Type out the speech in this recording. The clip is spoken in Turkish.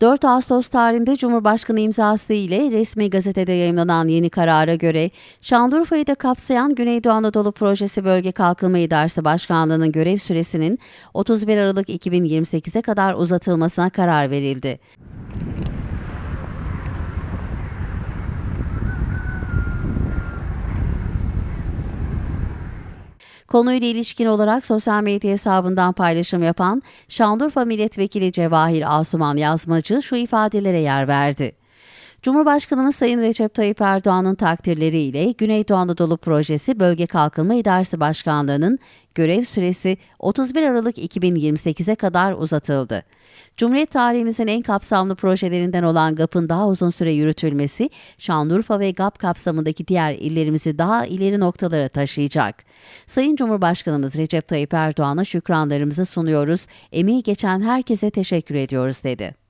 4 Ağustos tarihinde Cumhurbaşkanı imzası ile resmi gazetede yayımlanan yeni karara göre Şanlıurfa'yı da kapsayan Güneydoğu Anadolu Projesi Bölge Kalkınma İdaresi Başkanlığı'nın görev süresinin 31 Aralık 2028'e kadar uzatılmasına karar verildi. Konuyla ilişkin olarak sosyal medya hesabından paylaşım yapan Şanlıurfa Milletvekili Cevahir Asuman Yazmacı şu ifadelere yer verdi. Cumhurbaşkanımız Sayın Recep Tayyip Erdoğan'ın takdirleriyle Güneydoğu Anadolu Projesi Bölge Kalkınma İdaresi Başkanlığı'nın görev süresi 31 Aralık 2028'e kadar uzatıldı. Cumhuriyet tarihimizin en kapsamlı projelerinden olan GAP'ın daha uzun süre yürütülmesi, Şanlıurfa ve GAP kapsamındaki diğer illerimizi daha ileri noktalara taşıyacak. Sayın Cumhurbaşkanımız Recep Tayyip Erdoğan'a şükranlarımızı sunuyoruz, emeği geçen herkese teşekkür ediyoruz dedi.